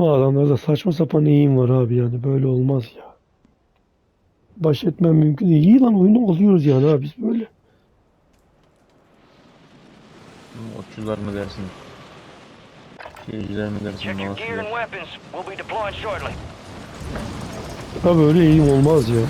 Ama adamlarda saçma sapan eğim var abi yani böyle olmaz ya. Baş etmem mümkün değil. İyi lan oyunu alıyoruz yani abi biz böyle. Otçular mı dersin? Şeyciler mi dersin? Check your gear and Mouse'lar. weapons. We'll be deploying shortly. Ha böyle eğim olmaz ya.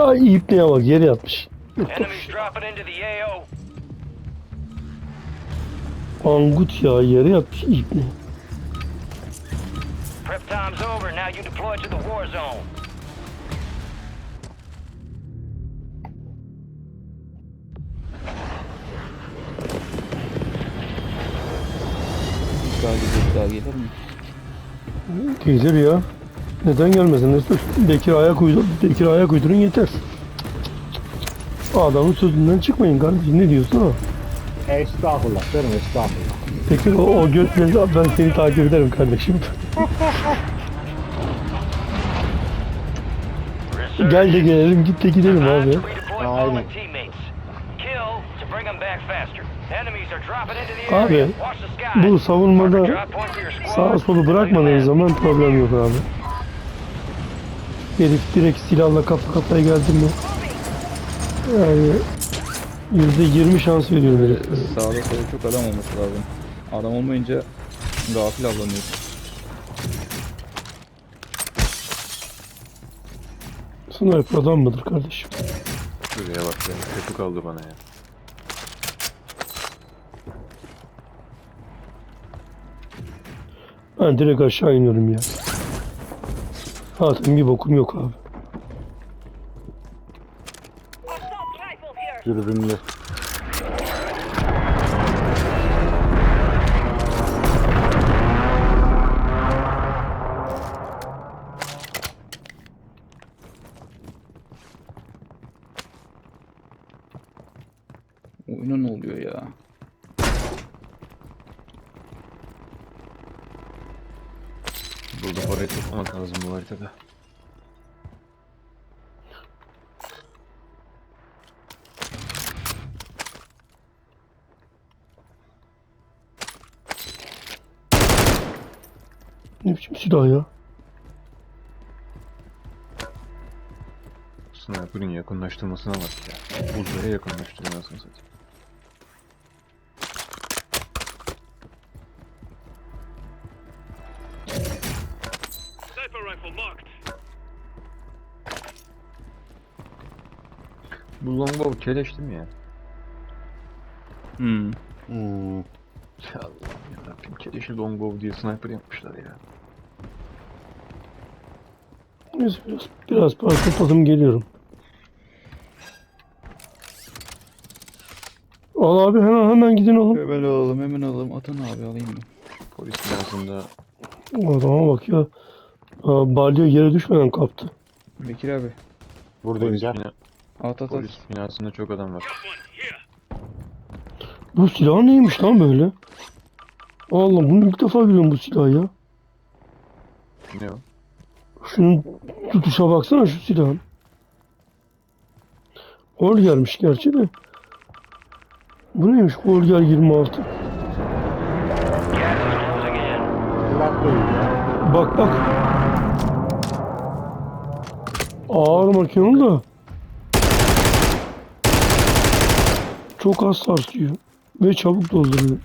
Ya ipneye bak yere yatmış. Enemies dropping into the AO. Angut ya yere yatmış ipne. Prep time's over. Now you deploy to the war zone. Daha gelir mi? Gelir ya. Neden gelmesin? Bekir ayak uydur. Bekir ayak uydurun yeter. Adamın sözünden çıkmayın kardeşim. Ne diyorsun o? Estağfurullah canım estağfurullah. Bekir o, o götle ben seni takip ederim kardeşim. Gel de gelelim git de gidelim abi. Aynen. fallen teammates. Kill to bring them back faster. Enemies are dropping into the Abi. Bu savunmada sağa solu bırakmadığın zaman problem yok abi. Herif direkt silahla kafa kafaya geldi mi? Yani yüzde yirmi şans veriyorum herif. Sağda solda çok adam olması lazım. Adam olmayınca gafil avlanıyor. Sniper adam mıdır kardeşim? Şuraya bak ya. Kötü kaldı bana ya. Ben direkt aşağı iniyorum ya. Zaten bir bokum yok abi. Dürbünlü. Ne biçim silah ya? Sniper'ın yakınlaştırmasına bak ya. Uzaya yakınlaştırıyor anasını satayım. Bu longbow keleş değil mi ya? Hmm. Hmm. Ya Allah'ım yarabbim keleşi longbow diye sniper yapmışlar ya. Neyse biraz, biraz para topladım geliyorum. Al abi hemen hemen gidin oğlum. Hemen alalım hemen alalım. Atan abi alayım mı? Polis binasında Adama bak ya. Aa, balya yere düşmeden kaptı. Bekir abi. Buradayım polis, gel. bina, At at at. polis binasında çok adam var. Bu silah neymiş lan böyle? Allah bunu ilk defa görüyorum bu silahı ya. Ne o? Şunun tutuşa baksana şu silahın. Holger'miş gerçi de. Bu neymiş? 26. Silah değil ya. Bak bak. Ağır makinalı da. Çok az sarsıyor. Ve çabuk dolduruyor.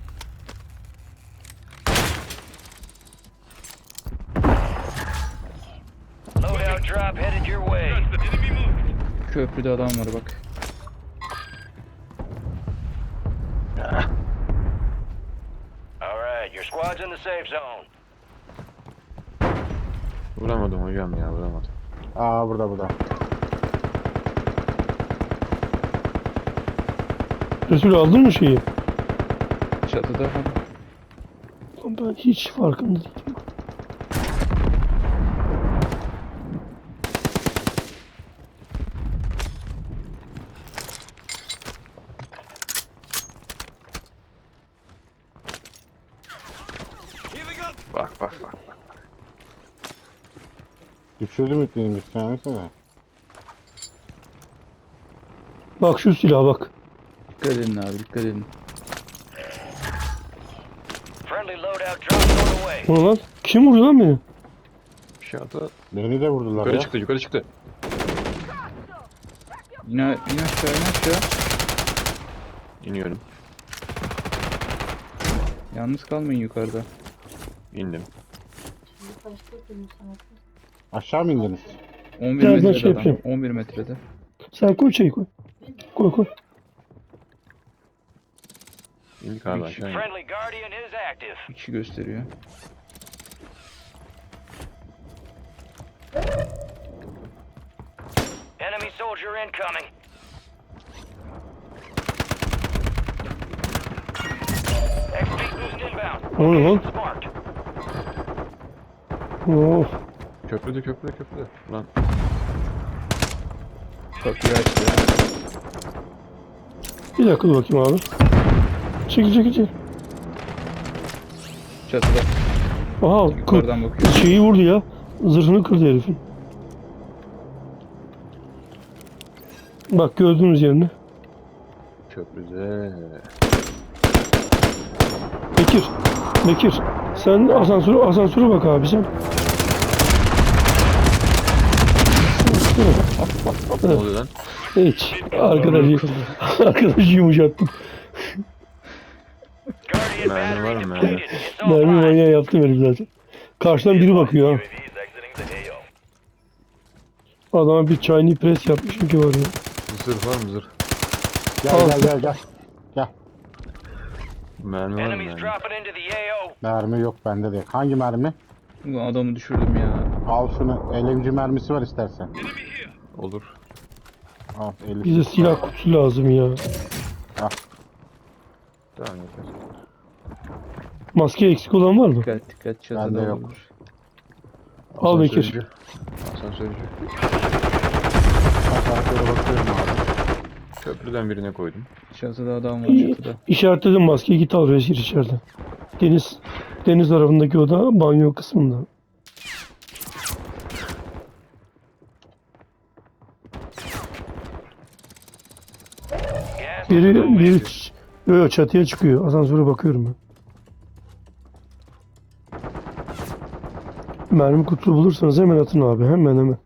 Loadout drop headed your way. Köprüde adam var bak. All right, your squad's in the safe zone. Vuramadım hocam ya vuramadım. Aa burada burada. Resul aldın mı şeyi? Çatıda. Ben hiç farkında değilim. Bak bak bak. Düşürdüm ipini bir tanesine. Bak şu silaha bak. Dikkat edin abi dikkat edin. Friendly loadout drop on the way. O ne lan? Kim vuruyor lan beni? Aşağıda Beni de vurdular yukarı ya. çıktı yukarı çıktı. Yine, yine aşağı yine aşağı. İniyorum. Yalnız kalmayın yukarıda. İndim. Aşağı mı indiniz? 11 Birazdan metrede şey adam. yapacağım. 11 metrede. Sen koy şeyi koy. Koy koy. İndik abi aşağı indik. Friendly Guardian is active. Bir kişi gösteriyor. Enemy soldier incoming. XP boost inbound. Ne lan? Marked. Of. Köprüde köprüde köprüde. Lan Kapıyı açtı. Bir dakika dur bakayım abi. Çekil çekil çekil. Çatıda. Aha kır, Yukarıdan bakıyor. şeyi vurdu ya. Zırhını kırdı herifin. Bak gördüğünüz yerini. köprüde. Bekir. Bekir. Sen asansöre, asansöre bak abi sen. Ne oluyor lan? Hiç. Arkadaşı, arkadaşı yumuşattım. Mermi var mı mermi? Mermi manyağı yaptım herif zaten. Karşıdan biri bakıyor ha. Adama bir Chinese press yapmışım ki var ya. Zırh var mı zırh? Gel gel gel gel. Gel. Mermi var mı mermi? Mermi yok bende de. Hangi mermi? Ulan adamı düşürdüm ya. Al şunu. LMG mermisi var istersen. Olur. Al 50. Bize silah kutusu lazım ya. Tamam yeter. Maske eksik olan var mı? Dikkat dikkat çatıda Bende yok. olabilir. Al Bekir. Asansörcü. Asansörcü. Asansöre bakıyorum abi. Köprüden birine koydum. Çatıda adam var İyi. çatıda. İşaretledim maskeyi git al reis gir içeriden. Deniz deniz tarafındaki oda banyo kısmında. Biri biri yo, yo, çatıya çıkıyor. Asansöre bakıyorum ben. Mermi kutusu bulursanız hemen atın abi. Hemen hemen.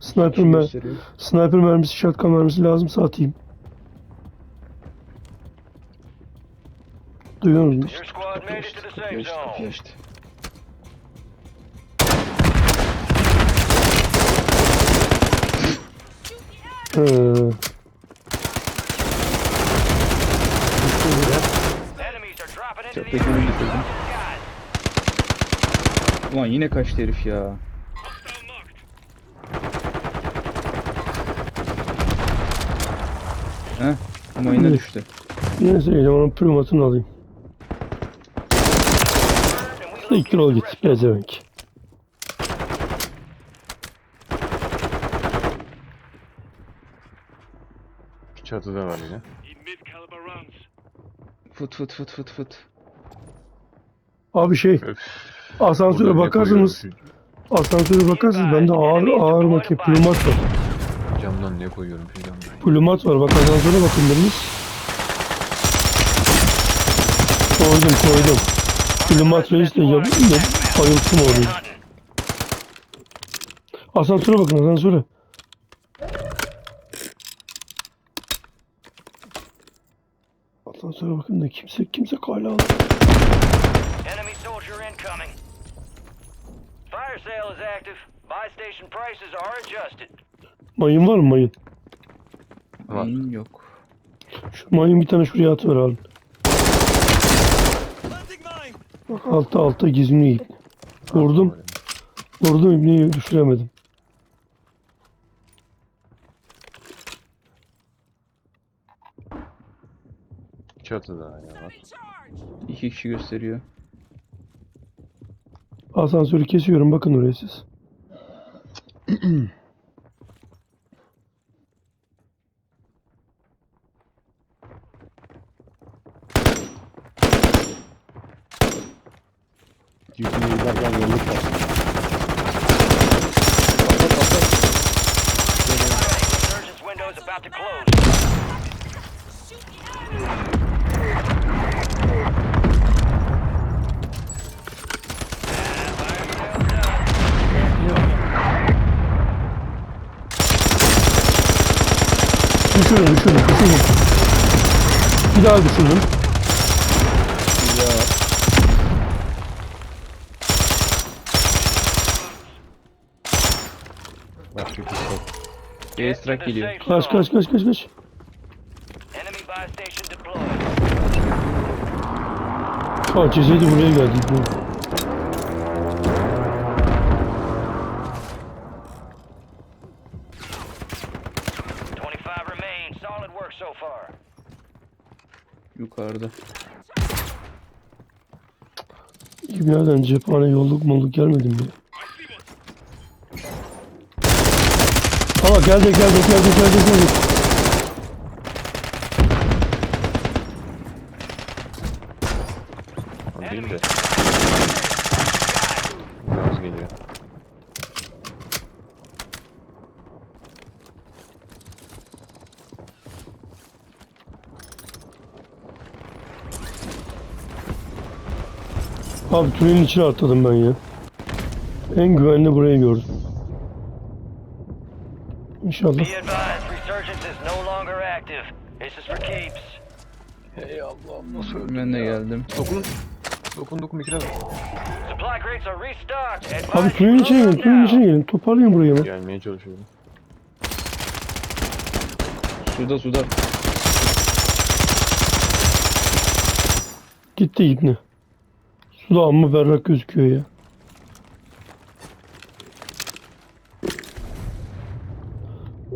Sniper, mer sniper mermisi, shotgun mermisi lazımsa atayım. Duyuyor musunuz? Your squad made it to the safe Geçti kapıyı zone. The Çatıdakini bitirdim. Ulan yine kaçtı herif ya. Heh, mayına Evet. düştü. yine söyleyeceğim onun primatını alayım. Siktir ol git. Pezevenk. Çatıda var yine. Fıt fıt fıt fıt fıt. Abi şey Öf. asansöre Burada ne bakarsanız koyuyorum? asansöre bakarsanız bende ağır ağır makine plumat var. Camdan ne koyuyorum şu camdan? Plumat var bak asansöre bakın biriniz. Koydum koydum. Plumat reis de yap, yap, bayılttım orayı. Asansöre bakın asansöre. Asansöre bakın da kimse kimse kale almıyor. Enemy soldier incoming. Fire sale is active. Buy station prices are adjusted. Mayın var mı mayın? Var. Mayın yok. Şu mayın bir tane şuraya atıver abi. Bak altta altta gizli ip. Vurdum. Vurdum ibneyi düşüremedim. Çatıda ya var. İki kişi gösteriyor. Asansörü kesiyorum bakın oraya siz. GP'ye giderken yolluk var. Resurgence window is about to close. Düşürdüm düşürdüm düşürdüm. Daha düşürdüm. Ya Başka bir şey strike geliyor. Kaç kaç kaç kaç kaç. Enemy buy station deployed. Aa cesedi buraya geldi. Yukarıda. İbneden cephane yolluk molluk gelmedi mi? Ama geldi geldi geldi geldi geldi. Değil de. Biraz geliyor. Abi tünelin içine atladım ben ya. En güvenli burayı gördüm. İnşallah. Be advised, resurgence is no longer active. This is for keeps. Hey Allah'ım nasıl öldüm Ben de geldim. Dokun. Dokun dokun bir kere. Supply crates are restocked. Abi tünelin içine gelin, tünelin içine gelin. Toparlayın burayı hemen. Gelmeye çalışıyorum. Suda suda. Gitti ibne. Suda amma berrak gözüküyor ya.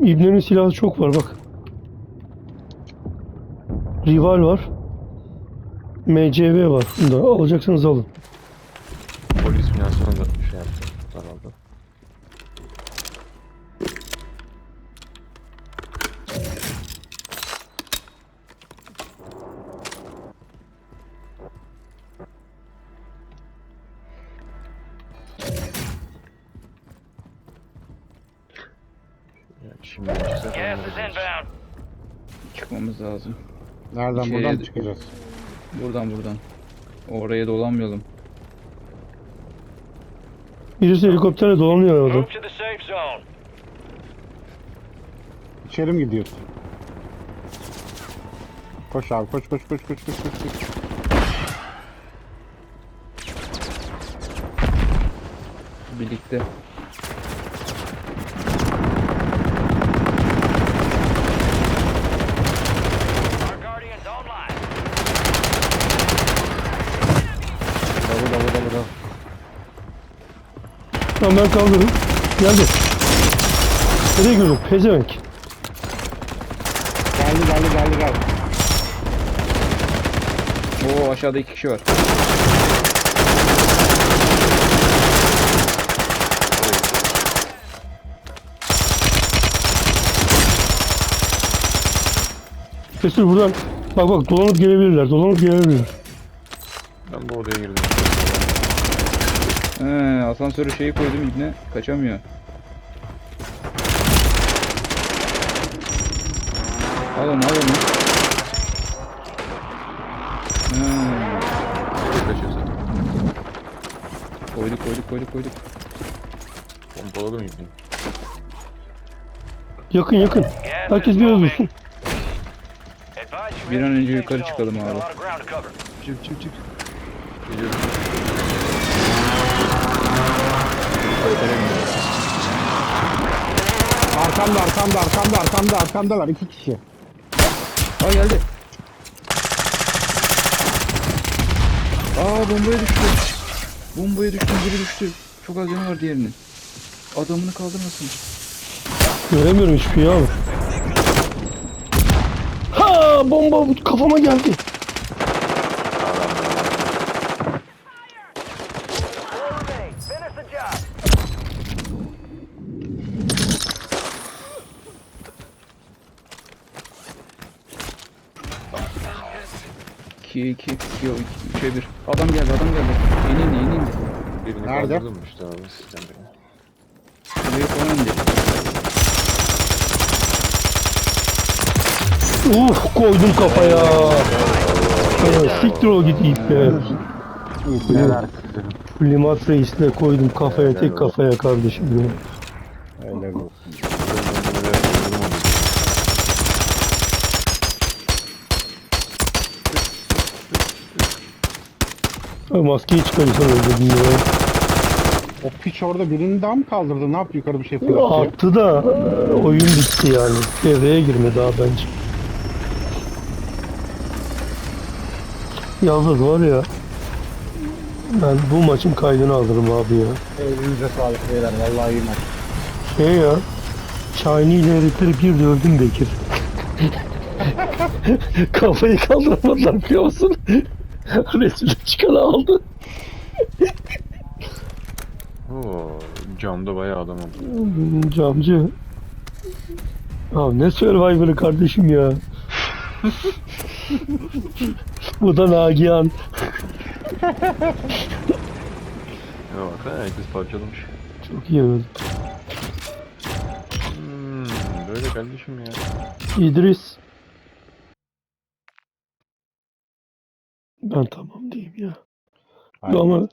İbnenin silahı çok var bak. Rival var. MCV var. Bunda alacaksanız alın. Şimdi çıksak Gas is inbound. Çıkmamız lazım. Nereden İçeriye buradan de- çıkacağız? Buradan buradan. Oraya dolanmayalım. Birisi helikopterle dolanıyor orada. Move to the safe zone. İçeri mi gidiyorsun? Koş abi koş koş koş koş koş koş. koş. Birlikte. Tamam ben kaldırırım. Geldi. Nereye gidiyorsun? Pezevenk. Geldi geldi geldi geldi. Oo aşağıda iki kişi var. Cesur buradan. Bak bak dolanıp gelebilirler. Dolanıp gelebilirler. Ben bu odaya girdim. He, asansöre şeyi koydum ibne. Kaçamıyor. Al onu al onu. Çok kaçıyorsun. koyduk koyduk koyduk koyduk. Pompaladım ipini. Yakın yakın. Herkes bir you Bir an önce yukarı çıkalım abi. Çık çık çık. Geliyorum. Arkamda arkamda arkamda arkamda arkamdalar iki kişi. Aa geldi. Aa bombaya düştü. Bombaya düştü biri düştü. Çok az canı var diğerinin. Adamını kaldırmasın. Göremiyorum hiçbir şey. Ha bomba kafama geldi. 2 2 2 3'e 1. Adam geldi adam geldi. Yeni indi yeni indi. Birini Nerede? kaldırdım işte abi sistemde. Şuraya falan indi. Uf koydum kafaya. Ya, siktir o git ip be. Neler Limat reisle koydum kafaya tek kafaya kardeşim benim. Öyle bu. Ha, maskeyi çıkarırsan öldürdün ya. O piç orada birini daha mı kaldırdı? Ne yaptı yukarı bir şey fırlatıyor? Attı da e, oyun bitti yani. Devreye girmedi daha bence. Yalnız var ya ben bu maçın kaydını alırım abi ya. Elinize sağlık beyler. Vallahi iyi maç. Şey ya Şahini ile herifleri bir dövdüm Bekir. Kafayı kaldıramadılar biliyor musun? Resulü çıkanı aldı. Oo, camda bayağı adam oldu. Hmm, Camcı. Abi ne Survivor'ı kardeşim ya. Bu da Nagihan. Ya baksana herkes parçalamış. Çok iyi öldü. Hmm, böyle kardeşim ya. İdris. Ben tamam diyeyim ya. Aynen. Ama